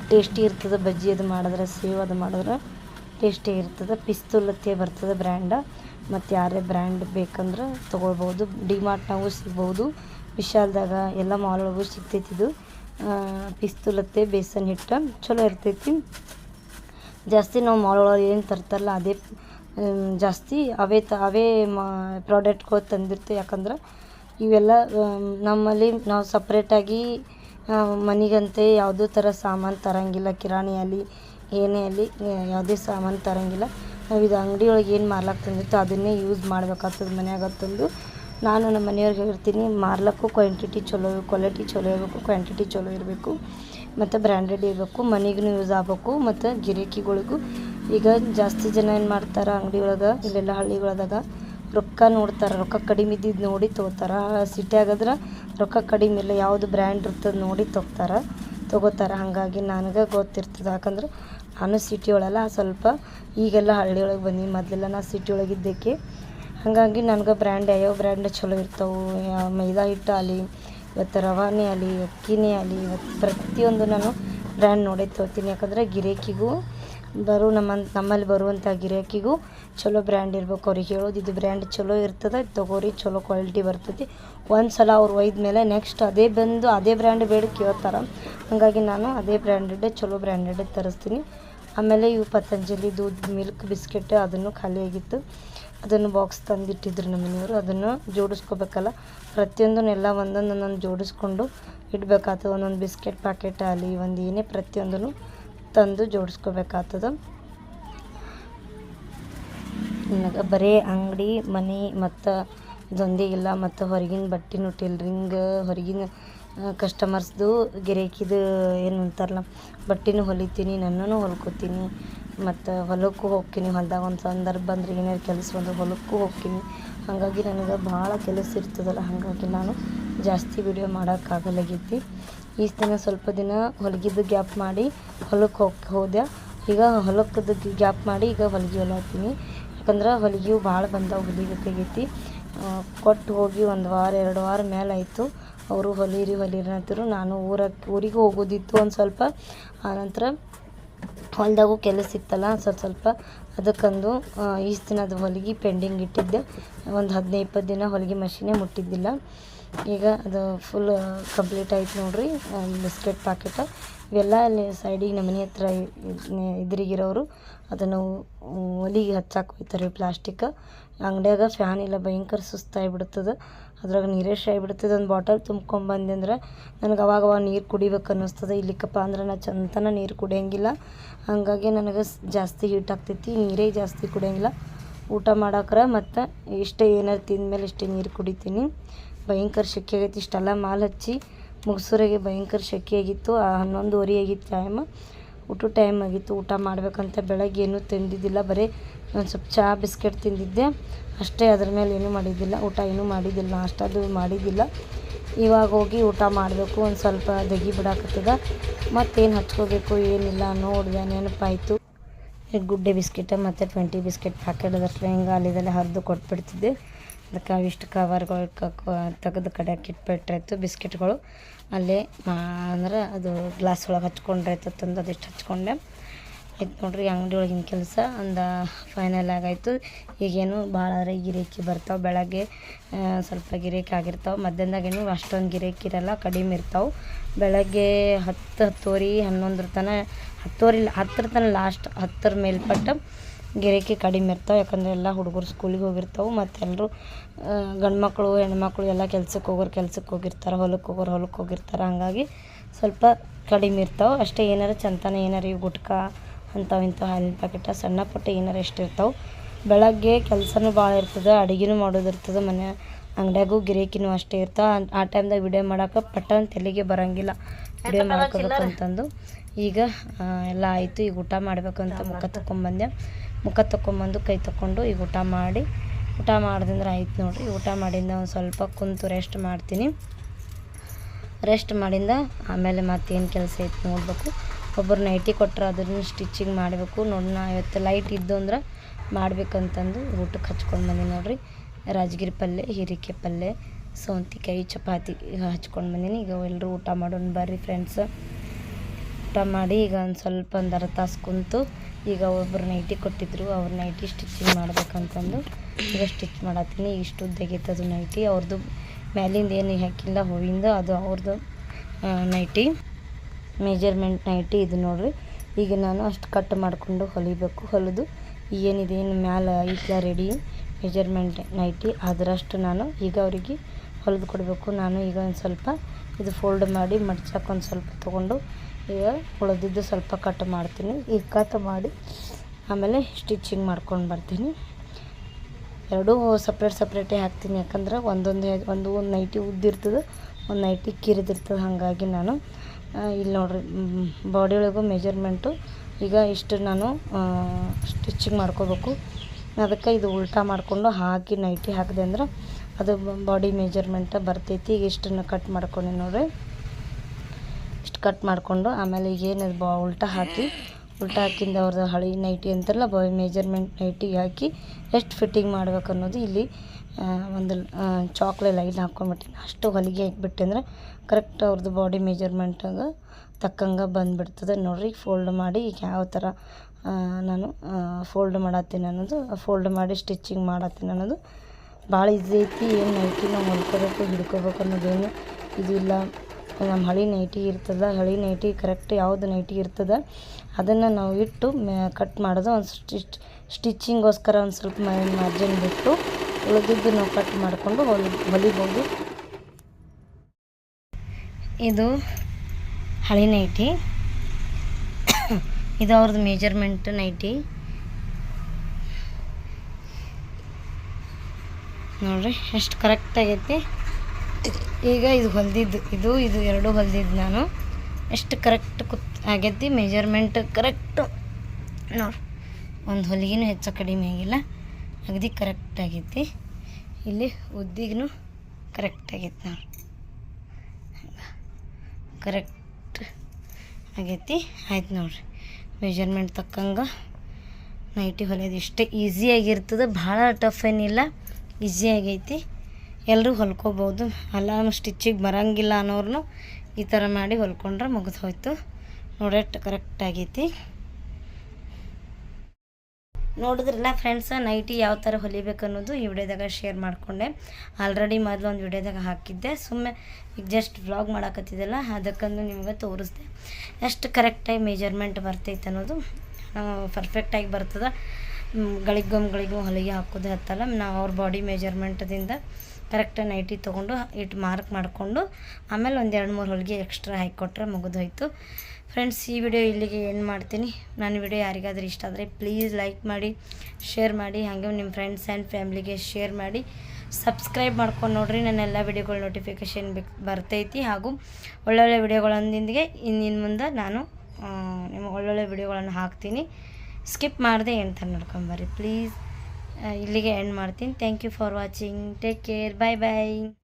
ಟೇಸ್ಟಿ ಇರ್ತದೆ, ಬಜ್ಜಿ ಅದು ಮಾಡಿದ್ರೆ, ಸೇವ್ ಅದು ಮಾಡಿದ್ರೆ ಟೇಸ್ಟಿ ಇರ್ತದೆ. ಪಿಸ್ತೂಲತ್ತೆ ಬರ್ತದೆ ಬ್ರ್ಯಾಂಡ ಮತ್ತು ಯಾರೇ ಬ್ರ್ಯಾಂಡ್ ಬೇಕಂದ್ರೆ ತೊಗೊಳ್ಬೋದು. ಡಿಮಾರ್ಟ್ನಾಗೂ ಸಿಗ್ಬೋದು. ವಿಶಾಲ್ದಾಗ ಎಲ್ಲ ಮಾಲ್ ಒಳಗೂ ಸಿಗ್ತೈತಿ ಇದು. ಪಿಸ್ತೂಲತ್ತೆ, ಬೇಸನ್ ಹಿಟ್ಟು ಚಲೋ ಇರ್ತೈತಿ. ಜಾಸ್ತಿ ನಾವು ಮಾಲ್ ಒಳಗೆ ಏನು ತರ್ತಾರಲ್ಲ, ಅದೇ ಜಾಸ್ತಿ ಅವೇ ತ, ಅವೇ ಮಾ ಪ್ರಾಡಕ್ಟ್ಗಳು ತಂದಿರ್ತೀವಿ. ಯಾಕಂದ್ರೆ ಇವೆಲ್ಲ ನಮ್ಮಲ್ಲಿ ನಾವು ಸಪ್ರೇಟಾಗಿ ಮನೆಗಂತೆ ಯಾವುದೇ ಥರ ಸಾಮಾನು ತರಂಗಿಲ್ಲ. ಕಿರಾಣಿ ಅಲ್ಲಿ ಏನೇ ಅಲ್ಲಿ ಯಾವುದೇ ಸಾಮಾನು ತರಂಗಿಲ್ಲ. ನಾವು ಇದು ಅಂಗಡಿ ಒಳಗೆ ಏನು ಮಾರ್ಲಕ್ಕೆ ತಂದಿತ್ತು ಅದನ್ನೇ ಯೂಸ್ ಮಾಡ್ಬೇಕಾಗ್ತದೆ ಮನ್ಯಾಗ ತಂದು ನಾನು ನಮ್ಮ ಮನೆಯವ್ರಿಗೆ ಹೇಳ್ತೀನಿ, ಮಾರ್ಲಕ್ಕೂ ಕ್ವಾಂಟಿಟಿ ಚಲೋ ಕ್ವಾಲಿಟಿ ಚಲೋ ಇರಬೇಕು ಕ್ವಾಂಟಿಟಿ ಚಲೋ ಇರಬೇಕು. ಮತ್ತು ಬ್ರ್ಯಾಂಡೆಡ್ ಇರಬೇಕು ಮನೆಗೂ ಯೂಸ್ ಆಗಬೇಕು, ಮತ್ತು ಗಿರಾಕಿಗಳಿಗೂ. ಈಗ ಜಾಸ್ತಿ ಜನ ಏನು ಮಾಡ್ತಾರೆ ಅಂಗಡಿ ಒಳಗೆ, ಇಲ್ಲೆಲ್ಲ ಹಳ್ಳಿಗಳದಾಗ ರೊಕ್ಕ ನೋಡ್ತಾರೆ, ರೊಕ್ಕ ಕಡಿಮೆ ಇದ್ದಿದ್ದು ನೋಡಿ ತೊಗೋತಾರೆ. ಸಿಟಿಯಾಗದ್ರೆ ರೊಕ್ಕ ಕಡಿಮೆ ಇಲ್ಲ, ಯಾವುದು ಬ್ರ್ಯಾಂಡ್ ಇರ್ತದೆ ನೋಡಿ ತೊಗೋತಾರೆ ತೊಗೋತಾರೆ. ಹಾಗಾಗಿ ನನಗೆ ಗೊತ್ತಿರ್ತದೆ. ಯಾಕಂದ್ರೆ ನಾನು ಸಿಟಿ ಒಳಲ್ಲ ಸ್ವಲ್ಪ ಈಗೆಲ್ಲ ಹಳ್ಳಿ ಒಳಗೆ ಬಂದೀನಿ. ಮೊದಲೆಲ್ಲ ನಾನು ಸಿಟಿ ಒಳಗಿದ್ದಕ್ಕೆ ಹಾಗಾಗಿ ನನಗೆ ಬ್ರ್ಯಾಂಡ್ ಯಾವ್ಯಾವ ಬ್ರ್ಯಾಂಡ್ ಚಲೋ ಇರ್ತವೆ. ಮೈದಾ ಹಿಟ್ಟು ಆಗಲಿ ಇವತ್ತು ರವಾನೆ ಆಗಲಿ ಅಕ್ಕಿನೇ ಆಗಲಿ ಇವತ್ತು ಪ್ರತಿಯೊಂದು ನಾನು ಬ್ರ್ಯಾಂಡ್ ನೋಡೇ ತೊಗೊತೀನಿ. ಯಾಕಂದರೆ ಗಿರಾಕಿಗೂ ಬರೋ ನಮ್ಮ ನಮ್ಮಲ್ಲಿ ಬರುವಂಥ ಗಿರಾಕಿಗೂ ಚಲೋ ಬ್ರ್ಯಾಂಡ್ ಇರ್ಬೇಕು. ಅವ್ರಿಗೆ ಹೇಳೋದು ಇದು ಬ್ರ್ಯಾಂಡ್ ಚಲೋ ಇರ್ತದೆ ತೊಗೋರಿ, ಚಲೋ ಕ್ವಾಲಿಟಿ ಬರ್ತೈತಿ ಒಂದು ಸಲ ಅವ್ರು ಒಯ್ದ ಮೇಲೆ ನೆಕ್ಸ್ಟ್ ಅದೇ ಬಂದು ಅದೇ ಬ್ರ್ಯಾಂಡ್ ಬೇಡ ಕೇಳ್ತಾರೆ. ಹಾಗಾಗಿ ನಾನು ಅದೇ ಬ್ರ್ಯಾಂಡೆಡ್ ಚಲೋ ಬ್ರ್ಯಾಂಡೆಡ್ ತರಿಸ್ತೀನಿ. ಆಮೇಲೆ ಇವು ಪತಂಜಲಿ, ದೂದ್, ಮಿಲ್ಕ್, ಬಿಸ್ಕೆಟ್ ಅದನ್ನು ಖಾಲಿ ಆಗಿತ್ತು. ಅದನ್ನು ಬಾಕ್ಸ್ ತಂದಿಟ್ಟಿದ್ರು ನಮ್ಮ ಮನೆಯವರು. ಅದನ್ನು ಜೋಡಿಸ್ಕೋಬೇಕಲ್ಲ. ಪ್ರತಿಯೊಂದನ್ನೆಲ್ಲ ಒಂದೊಂದು ಒಂದೊಂದು ಜೋಡಿಸ್ಕೊಂಡು ಇಡಬೇಕಾಗ್ತದೆ ಒಂದೊಂದು ಬಿಸ್ಕೆಟ್ ಪ್ಯಾಕೆಟ್ ಆಗಲಿ ಒಂದು ಏನೇ ಪ್ರತಿಯೊಂದನ್ನು ತಂದು ಜೋಡಿಸ್ಕೋಬೇಕಾಗ್ತದ. ಬರೀ ಅಂಗಡಿ, ಮನೆ, ಮತ್ತು ಇದೊಂದೇ ಇಲ್ಲ, ಮತ್ತು ಹೊರಗಿನ ಬಟ್ಟೆನೂ ರಿಂಗ್, ಹೊರಗಿನ ಕಸ್ಟಮರ್ಸ್ದು ಗಿರಾಕಿದು ಏನು ಅಂತಾರಲ್ಲ, ಬಟ್ಟೆನೂ ಹೊಲಿತೀನಿ ನನ್ನೂ ಹೊಲ್ಕೋತೀನಿ, ಮತ್ತು ಹೊಲಕ್ಕೂ ಹೋಗ್ತೀನಿ, ಹೊಲ್ದಾಗ ಒಂದು ಸಂದರ್ಭ ಬಂದ್ರೆ ಏನಾರು ಕೆಲಸ ಬಂದ್ರೆ ಹೊಲಕ್ಕೂ ಹೋಗ್ತೀನಿ. ಹಾಗಾಗಿ ನನಗೆ ಭಾಳ ಕೆಲಸ ಇರ್ತದಲ್ಲ, ಹಾಗಾಗಿ ನಾನು ಜಾಸ್ತಿ ವಿಡಿಯೋ ಮಾಡೋಕ್ಕಾಗಲಾಗೈತಿ ಈ ದಿನ ಸ್ವಲ್ಪ ದಿನ ಹೊಲಗಿದ್ದು ಗ್ಯಾಪ್ ಮಾಡಿ ಹೊಲಕ್ಕೆ ಹೋಗಿ ಹೋದೆ. ಈಗ ಹೊಲಕ್ಕದ ಗ್ಯಾಪ್ ಮಾಡಿ ಈಗ ಹೊಲಿಗೆ ಹೊಲತ್ತೀನಿ. ಯಾಕಂದ್ರೆ ಹೊಲಿಗೆವು ಭಾಳ ಬಂದ ಹೊಲಿಬೇಕಾಗೈತಿ ಕೊಟ್ಟು ಹೋಗಿ ಒಂದು ವಾರ, ಎರಡು ವಾರ ಮೇಲೆ ಆಯಿತು. ಅವರು ಹೊಲೀರಿ ಹೊಲೀರಿ ಅಂತಿರು ನಾನು ಊರಕ್ಕೆ ಊರಿಗೆ ಹೋಗೋದಿತ್ತು ಒಂದು ಸ್ವಲ್ಪ. ಆನಂತರ ಹೊಲದಾಗೂ ಕೆಲಸ ಇತ್ತಲ್ಲ ಸ್ವಲ್ಪ ಸ್ವಲ್ಪ. ಅದಕ್ಕಂದು ಈ ದಿನ ಅದು ಹೊಲಿಗೆ ಪೆಂಡಿಂಗ್ ಇಟ್ಟಿದ್ದೆ. ಒಂದು ಹದಿನೈದು, ಇಪ್ಪತ್ತು ದಿನ ಹೊಲಿಗೆ ಮಷಿನೇ ಮುಟ್ಟಿದ್ದಿಲ್ಲ. ಈಗ ಅದು ಫುಲ್ ಕಂಪ್ಲೀಟ್ ಆಯ್ತು ನೋಡ್ರಿ ಬಿಸ್ಕೆಟ್ ಪ್ಯಾಕೆಟ್ ಇವೆಲ್ಲ ಅಲ್ಲಿ ಸೈಡಿಗೆ ನಮ್ಮ ಮನೆ ಹತ್ರ ಎದುರಿಗಿರೋರು ಅದನ್ನು ಒಲಿಗೆ ಹಚ್ಚಾಕ್ ಹೋಗ್ತಾರೆ ಪ್ಲಾಸ್ಟಿಕ್ ಅಂಗಡಿಯಾಗ ಫ್ಯಾನ್ ಇಲ್ಲ ಭಯಂಕರ ಸುಸ್ತಾಗಿಬಿಡ್ತದೆ ಅದ್ರಾಗ ನೀರೇ ಆಗಿಬಿಡ್ತದೆ. ಒಂದು ಬಾಟಲ್ ತುಂಬ್ಕೊಂಬಂದೆ ಅಂದ್ರೆ ನನಗೆ ಅವಾಗ ಅವಾಗ ನೀರು ಕುಡಿಬೇಕು ಅನ್ನಿಸ್ತದೆ. ಇಲ್ಲಿಕ್ಕಪ್ಪ ಅಂದ್ರೆ ನಾ ಚಂತನ ನೀರು ಕುಡಿಯೋಂಗಿಲ್ಲ. ಹಾಗಾಗಿ ನನಗೆ ಜಾಸ್ತಿ ಹೀಟ್ ಆಗ್ತೈತಿ. ನೀರೇ ಜಾಸ್ತಿ ಕುಡಿಯೋಂಗಿಲ್ಲ. ಊಟ ಮಾಡಾಕ್ರೆ ಮತ್ತು ಇಷ್ಟೇ ಏನಾರು ತಿಂದ್ಮೇಲೆ ಇಷ್ಟೇ ನೀರು ಕುಡಿತೀನಿ. ಭಯಂಕರ ಶೆಕೆ ಆಗೈತಿ ಇಷ್ಟೆಲ್ಲ ಮಾಲ್ ಹಚ್ಚಿ ಮುಗಿಸೋರಿಗೆ ಭಯಂಕರ ಶೆಕೆ ಆಗಿತ್ತು ಹನ್ನೊಂದುವರೆ ಆಗಿತ್ತು ಟೈಮ್ ಊಟ ಟೈಮ್ ಆಗಿತ್ತು. ಊಟ ಮಾಡಬೇಕಂತ ಬೆಳಗ್ಗೆ ಏನೂ ತಿಂದಿದ್ದಿಲ್ಲ. ಬರೀ ಒಂದು ಸ್ವಲ್ಪ ಚಹಾ, ಬಿಸ್ಕೆಟ್ ತಿಂದಿದ್ದೆ. ಅಷ್ಟೇ ಅದ್ರ ಮೇಲೆ ಏನೂ ಮಾಡಿದ್ದಿಲ್ಲ. ಊಟ ಏನೂ ಮಾಡಿದ್ದಿಲ್ಲ. ಅಷ್ಟದು ಮಾಡಿದ್ದಿಲ್ಲ. ಇವಾಗ ಹೋಗಿ ಊಟ ಮಾಡಬೇಕು. ಒಂದು ಸ್ವಲ್ಪ ದಗಿ ಬಿಡಾಕತ್ತದ. ಮತ್ತೇನು ಹಚ್ಕೋಬೇಕು, ಏನಿಲ್ಲ ನೋಡಿದೆ. ನೆನಪಾಯಿತು. ಗುಡ್ಡೆ ಬಿಸ್ಕೆಟ್, ಮತ್ತು ಟ್ವೆಂಟಿ ಬಿಸ್ಕೆಟ್ ಪ್ಯಾಕೆಟ್ ಅದಷ್ಟು ಹಿಂಗೆ ಅಲ್ಲಿದೆಲ್ಲ ಹರಿದು ಕೊಟ್ಬಿಡ್ತಿದ್ದೆ. ಅದಕ್ಕೆ ಅವಿಷ್ಟು ಕವರ್ಗಳು ತೆಗೆದು ಕಡೆ ಇಟ್ಬಿಟ್ರಾಯ್ತು ಬಿಸ್ಕೆಟ್ಗಳು. ಅಲ್ಲೇ ಅಂದ್ರೆ ಅದು ಗ್ಲಾಸ್ ಒಳಗೆ ಹಚ್ಕೊಂಡ್ರಾಯ್ತು ತಂದು ಅದಿಷ್ಟು ಹಚ್ಕೊಂಡೆ. ಆಯ್ತು ನೋಡ್ರಿ ಅಂಗಡಿ ಒಳಗಿನ ಕೆಲಸ ಅಂದ ಫೈನಲ್ ಆಗಾಯಿತು. ಈಗೇನು ಭಾಳ ಗಿರೇಕಿ ಬರ್ತಾವೆ, ಬೆಳಗ್ಗೆ ಸ್ವಲ್ಪ ಗಿರೇಕಿ ಆಗಿರ್ತಾವೆ. ಮಧ್ಯಾಹ್ನದಾಗೇನು ಅಷ್ಟೊಂದು ಗಿರೇಕಿ ಇರಲ್ಲ, ಕಡಿಮೆ ಇರ್ತಾವೆ. ಬೆಳಗ್ಗೆ ಹತ್ತು ಹತ್ತುವರೆ, ಹನ್ನೊಂದರ ತನಕ ಹತ್ತುವರೆ ಹತ್ತರ ತನಕ ಲಾಸ್ಟ್ ಹತ್ತರ ಮೇಲ್ಪಟ್ಟ ಗಿರಾಕಿ ಕಡಿಮೆ ಇರ್ತಾವೆ ಯಾಕಂದರೆ ಎಲ್ಲ ಹುಡುಗರು ಸ್ಕೂಲಿಗೆ ಹೋಗಿರ್ತಾವೆ ಮತ್ತು ಎಲ್ಲರೂ ಗಂಡು ಮಕ್ಕಳು ಹೆಣ್ಮಕ್ಳು ಎಲ್ಲ ಕೆಲ್ಸಕ್ಕೆ ಹೋಗೋರು ಕೆಲ್ಸಕ್ಕೆ ಹೋಗಿರ್ತಾರೆ ಹೊಲಕ್ಕೆ ಹೋಗೋರು ಹೊಲಕ್ಕೆ ಹೋಗಿರ್ತಾರೆ ಹಾಗಾಗಿ ಸ್ವಲ್ಪ ಕಡಿಮೆ ಇರ್ತಾವೆ. ಅಷ್ಟೇ ಏನಾರ ಚಂತನ ಏನಾರ ಈ ಗುಟ್ಕಾ ಅಂಥವು ಇಂಥವು ಹಾಲಿನ ಪ್ಯಾಕೆಟ ಸಣ್ಣ ಪುಟ್ಟ ಏನಾರ ಎಷ್ಟು ಇರ್ತಾವೆ. ಬೆಳಗ್ಗೆ ಕೆಲಸನೂ ಭಾಳ ಇರ್ತದೆ ಅಡುಗೆನೂ ಮಾಡೋದಿರ್ತದೆ ಮನೆ ಅಂಗಡ್ಯಾಗೂ ಗಿರಾಕಿನೂ ಅಷ್ಟೇ ಇರ್ತಾವೆ. ಆ ಟೈಮ್ದಾಗ ವಿಡಿಯೋ ಮಾಡೋಕೆ ಪಟ್ಟಂತ ತಲೆಗೆ ಬರೋಂಗಿಲ್ಲ. ವಿಡಿಯೋ ಮಾಡ್ಕೋಬೇಕಂತಂದು ಈಗ ಎಲ್ಲ ಆಯಿತು. ಈಗ ಊಟ ಮಾಡಬೇಕಂತ ಮುಖ ತಗೊಂಬಂದೆ ಮುಖ ತಗೊಂಬಂದು ಕೈ ತಗೊಂಡು ಈಗ ಊಟ ಮಾಡಿ, ಊಟ ಮಾಡ್ದಂದ್ರೆ ಆಯ್ತು ನೋಡಿರಿ. ಊಟ ಮಾಡಿಂದ ಒಂದು ಸ್ವಲ್ಪ ಕುಂತು ರೆಸ್ಟ್ ಮಾಡ್ತೀನಿ. ರೆಸ್ಟ್ ಮಾಡಿಂದ ಆಮೇಲೆ ಮತ್ತೇನು ಕೆಲಸ ಐತೆ ನೋಡಬೇಕು. ಒಬ್ಬರು ನೈಟಿ ಕೊಟ್ಟರೆ ಅದನ್ನು ಸ್ಟಿಚಿಂಗ್ ಮಾಡಬೇಕು. ನೋಡಿ, ನಾ ಇವತ್ತು ಲೈಟ್ ಇದ್ದು ಅಂದ್ರೆ ಮಾಡ್ಬೇಕಂತಂದು ಊಟಕ್ಕೆ ಹಚ್ಕೊಂಡು ಬಂದೀನಿ ನೋಡಿರಿ. ರಾಜಗಿರಿ ಪಲ್ಯ ಹೀರಿಕೆ ಪಲ್ಯ ಸೌಂತಿಕಾಯಿ ಚಪಾತಿ ಹಚ್ಕೊಂಡು ಬಂದೀನಿ. ಈಗ ಎಲ್ಲರೂ ಊಟ ಮಾಡೋಣ ಬರ್ರಿ ಫ್ರೆಂಡ್ಸ್ ಊಟ ಮಾಡಿ ಈಗ ಒಂದು ಸ್ವಲ್ಪ ಒಂದು ಅರ್ಧ ತಾಸು ಕುಂತು ಈಗ ಒಬ್ಬರು ನೈಟಿ ಕೊಟ್ಟಿದ್ರು, ಅವ್ರ ನೈಟಿ ಸ್ಟಿಚಿಂಗ್ ಮಾಡ್ಬೇಕಂತಂದು ಈಗ ಸ್ಟಿಚ್ ಮಾಡತ್ತೀನಿ. ಇಷ್ಟು ಉದ್ದಗೈತದು ನೈಟಿ ಅವ್ರದ್ದು ಮ್ಯಾಲಿಂದ ಏನು ಹಾಕಿಲ್ಲ ಹೂವಿಂದ ಅದು ಅವ್ರದ್ದು ನೈಟಿ ಮೆಜರ್ಮೆಂಟ್ ನೈಟಿ ಇದು ನೋಡಿರಿ. ಈಗ ನಾನು ಅಷ್ಟು ಕಟ್ ಮಾಡಿಕೊಂಡು ಹೊಲಿಬೇಕು. ಹೊಲಿದು ಏನಿದೆ, ಏನು ಮ್ಯಾಲೆ ಇಲ್ಲ ರೆಡಿ ಮೆಜರ್ಮೆಂಟ್ ನೈಟಿ ಅದರಷ್ಟು ನಾನು ಈಗ ಅವರಿಗೆ ಹೊಲಿದು ಕೊಡಬೇಕು. ನಾನು ಈಗ ಒಂದು ಸ್ವಲ್ಪ ಇದು ಫೋಲ್ಡ್ ಮಾಡಿ ಮಡ್ಚಕ್ಕೆ ಒಂದು ಸ್ವಲ್ಪ ತೊಗೊಂಡು ಈಗ ಉಳಿದಿದ್ದು ಸ್ವಲ್ಪ ಕಟ್ ಮಾಡ್ತೀನಿ. ಈಗ ಕಟ್ ಮಾಡಿ ಆಮೇಲೆ ಸ್ಟಿಚಿಂಗ್ ಮಾಡ್ಕೊಂಡು ಬರ್ತೀನಿ. ಎರಡೂ ಸಪ್ರೇಟ್ ಸಪ್ರೇಟೇ ಹಾಕ್ತೀನಿ. ಯಾಕಂದ್ರೆ ಒಂದೊಂದು ಒಂದು ಒಂದು ನೈಟಿ ಉದ್ದಿರ್ತದೆ ಒಂದು ನೈಟಿ ಕಿರಿದಿರ್ತದೆ ಹಾಗಾಗಿ ನಾನು ಇಲ್ಲಿ ನೋಡ್ರಿ ಬಾಡಿ ಒಳಗೂ ಮೆಜರ್ಮೆಂಟು ಈಗ ಇಷ್ಟು ನಾನು ಸ್ಟಿಚಿಂಗ್ ಮಾಡ್ಕೋಬೇಕು. ಅದಕ್ಕೆ ಇದು ಉಲ್ಟಾ ಮಾಡಿಕೊಂಡು ಹಾಕಿ ನೈಟಿ ಹಾಕಿದೆ ಅಂದ್ರೆ ಅದು ಬಾಡಿ ಮೆಜರ್ಮೆಂಟ ಬರ್ತೈತಿ. ಈಗ ಇಷ್ಟನ್ನು ಕಟ್ ಮಾಡ್ಕೊಂಡೆ ನೋಡ್ರಿ. ಕಟ್ ಮಾಡಿಕೊಂಡು ಆಮೇಲೆ ಈಗ ಏನು ಬಾ, ಉಲ್ಟಾ ಹಾಕಿ, ಉಲ್ಟಾ ಹಾಕಿಂದ ಅವ್ರದ್ದು ಹಳಿ ನೈಟಿ ಅಂತಾರಲ್ಲ ಬಾಯ್ ಮೆಜರ್ಮೆಂಟ್ ನೈಟಿಗೆ ಹಾಕಿ ಎಷ್ಟು ಫಿಟ್ಟಿಂಗ್ ಮಾಡ್ಬೇಕು ಅನ್ನೋದು ಇಲ್ಲಿ ಒಂದು ಚಾಕ್ಲೆ ಲೈನ್ ಹಾಕ್ಕೊಂಬಿಟ್ಟಿನಿ ಅಷ್ಟು ಹೊಲಿಗೆ ಹಾಕ್ಬಿಟ್ಟೆ ಅಂದ್ರೆ ಕರೆಕ್ಟ್ ಅವ್ರದ್ದು ಬಾಡಿ ಮೆಜರ್ಮೆಂಟಾಗ ತಕ್ಕಂಗೆ ಬಂದುಬಿಡ್ತದೆ. ನೋಡ್ರಿ ಫೋಲ್ಡ್ ಮಾಡಿ ಈಗ ಯಾವ ಥರ ನಾನು ಫೋಲ್ಡ್ ಮಾಡತ್ತೀನಿ ಅನ್ನೋದು ಫೋಲ್ಡ್ ಮಾಡಿ ಸ್ಟಿಚಿಂಗ್ ಮಾಡತ್ತೀನಿ ಅನ್ನೋದು ಭಾಳ ಈಸಿ ಐತಿ. ಏನು ನೈಟಿ ನಾವು ಹೊಲ್ಕೋಬೇಕು, ಹಿಡ್ಕೋಬೇಕು ಅನ್ನೋದೇನು ಇದಿಲ್ಲ. ನಮ್ಮ ಹಳೆ ನೈಟಿ ಇರ್ತದೆ, ಹಳೆ ನೈಟಿ ಕರೆಕ್ಟ್ ಯಾವುದು ನೈಟಿ ಇರ್ತದೆ, ಅದನ್ನು ನಾವು ಇಟ್ಟು ಕಟ್ ಮಾಡೋದು. ಒಂದು ಸ್ಟಿಚ್ ಸ್ಟಿಚ್ಚಿಂಗೋಸ್ಕರ ಒಂದು ಸ್ವಲ್ಪ ಮಾರ್ಜಿನ್ ಬಿಟ್ಟು ಉಳಿದಿದ್ದು ನಾವು ಕಟ್ ಮಾಡಿಕೊಂಡು ಹೊಲಿ ಹೊಲಿಬೋದು ಇದು ಹಳೆ ನೈಟಿ. ಇದು ಅವ್ರದ್ದು ಮೇಜರ್ಮೆಂಟ್ ನೈಟಿ. ನೋಡ್ರಿ, ಎಷ್ಟು ಕರೆಕ್ಟ್ ಆಗೈತಿ. ಈಗ ಇದು ಹೊಲ್ದಿದ್ದು, ಇದು ಇದು ಎರಡು ಹೊಲ್ದಿದ್ದು ನಾನು. ಎಷ್ಟು ಕರೆಕ್ಟ್ ಕುತ್, ಆಗೈತಿ ಮೆಜರ್ಮೆಂಟ್ ಕರೆಕ್ಟು ನೋಡಿ, ಒಂದು ಹೊಲಿಗೆನೂ ಹೆಚ್ಚು ಕಡಿಮೆ ಆಗಿಲ್ಲ. ಅಗದಿ ಕರೆಕ್ಟ್ ಆಗೈತಿ. ಇಲ್ಲಿ ಉದ್ದಿಗೂ ಕರೆಕ್ಟ್ ಆಗೈತಿ ನಾನು ಕರೆಕ್ಟ್ ಆಗೈತಿ. ಆಯ್ತು ನೋಡಿರಿ. ಮೆಜರ್ಮೆಂಟ್ ತಕ್ಕಂಗೆ ನೈಟಿ ಹೊಲಿಯೋದು ಇಷ್ಟೇ ಈಸಿಯಾಗಿರ್ತದೆ ಭಾಳ ಟಫ್ ಏನಿಲ್ಲ. ಈಸಿಯಾಗೈತಿ ಎಲ್ಲರೂ ಹೊಲ್ಕೋಬೋದು. ಅಲ್ಲ ಸ್ಟಿಚ್ಚಿಗೆ ಬರೋಂಗಿಲ್ಲ ಅನ್ನೋರು ಈ ಥರ ಮಾಡಿ ಹೊಲ್ಕೊಂಡ್ರೆ ಮುಗಿದು ಹೋಯ್ತು. ನೋಡಟ್ಟು ಕರೆಕ್ಟ್ ಆಗೈತಿ. ನೋಡಿದ್ರಲ್ಲ ಫ್ರೆಂಡ್ಸ ನೈಟಿ ಯಾವ ಥರ ಹೊಲಿಬೇಕು ಅನ್ನೋದು ಈ ವಿಡಿಯೋದಾಗ ಶೇರ್ ಮಾಡಿಕೊಂಡೆ. ಆಲ್ರೆಡಿ ಮೊದಲು ಒಂದು ವಿಡಿಯೋದಾಗ ಹಾಕಿದ್ದೆ. ಸುಮ್ಮನೆ ಈಗ ಜಸ್ಟ್ ವ್ಲಾಗ್ ಮಾಡಾಕತ್ತಿದ್ದಲ್ಲ, ಅದಕ್ಕಂದು ನಿಮಗೆ ತೋರಿಸ್ದೆ. ಎಷ್ಟು ಕರೆಕ್ಟಾಗಿ ಮೆಜರ್ಮೆಂಟ್ ಬರ್ತೈತೆ ಅನ್ನೋದು. ಪರ್ಫೆಕ್ಟಾಗಿ ಬರ್ತದೆ. ಗಳಿಗೊಮ್ಮೆ ಗಳಿಗೊಮ್ಮೆ ಹೊಲಿಗೆ ಹಾಕೋದು ಹತ್ತಲ್ಲ. ನಾವು ಅವ್ರ ಬಾಡಿ ಮೆಜರ್ಮೆಂಟದಿಂದ ಕರೆಕ್ಟಾಗಿ ನೈಟಿ ತೊಗೊಂಡು ಇಟ್ಟು ಮಾರ್ಕ್ ಮಾಡಿಕೊಂಡು ಆಮೇಲೆ ಒಂದು ಎರಡು ಮೂರು ಹೊಲಿಗೆ ಎಕ್ಸ್ಟ್ರಾ ಹಾಕಿಕೊಟ್ರೆ ಮುಗಿದೋಯ್ತು. ಫ್ರೆಂಡ್ಸ್ ಈ ವಿಡಿಯೋ ಇಲ್ಲಿಗೆ ಏನು ಮಾಡ್ತೀನಿ. ನನ್ನ ವಿಡಿಯೋ ಯಾರಿಗಾದರೂ ಇಷ್ಟ ಆದರೆ ಪ್ಲೀಸ್ ಲೈಕ್ ಮಾಡಿ ಶೇರ್ ಮಾಡಿ, ಹಾಗೆ ನಿಮ್ಮ ಫ್ರೆಂಡ್ಸ್ ಆ್ಯಂಡ್ ಫ್ಯಾಮ್ಲಿಗೆ ಶೇರ್ ಮಾಡಿ. ಸಬ್ಸ್ಕ್ರೈಬ್ ಮಾಡ್ಕೊಂಡು ನೋಡಿರಿ, ನನ್ನ ಎಲ್ಲ ವಿಡಿಯೋಗಳ ನೋಟಿಫಿಕೇಷನ್ ಬರ್ತೈತಿ. ಹಾಗೂ ಒಳ್ಳೊಳ್ಳೆ ವಿಡಿಯೋಗಳೊಂದಿಗೆ ಇನ್ನಿನ್ ಮುಂದೆ ನಾನು ನಿಮಗೆ ಒಳ್ಳೊಳ್ಳೆ ವಿಡಿಯೋಗಳನ್ನು ಹಾಕ್ತೀನಿ. ಸ್ಕಿಪ್ ಮಾಡದೆ ಎಂತ ನೋಡ್ಕೊಂಬರ್ರಿ ಪ್ಲೀಸ್ ಇಲ್ಲಿಗೆ ಎಂಡ್ ಮಾಡ್ತೀನಿ. Thank you for watching take care bye bye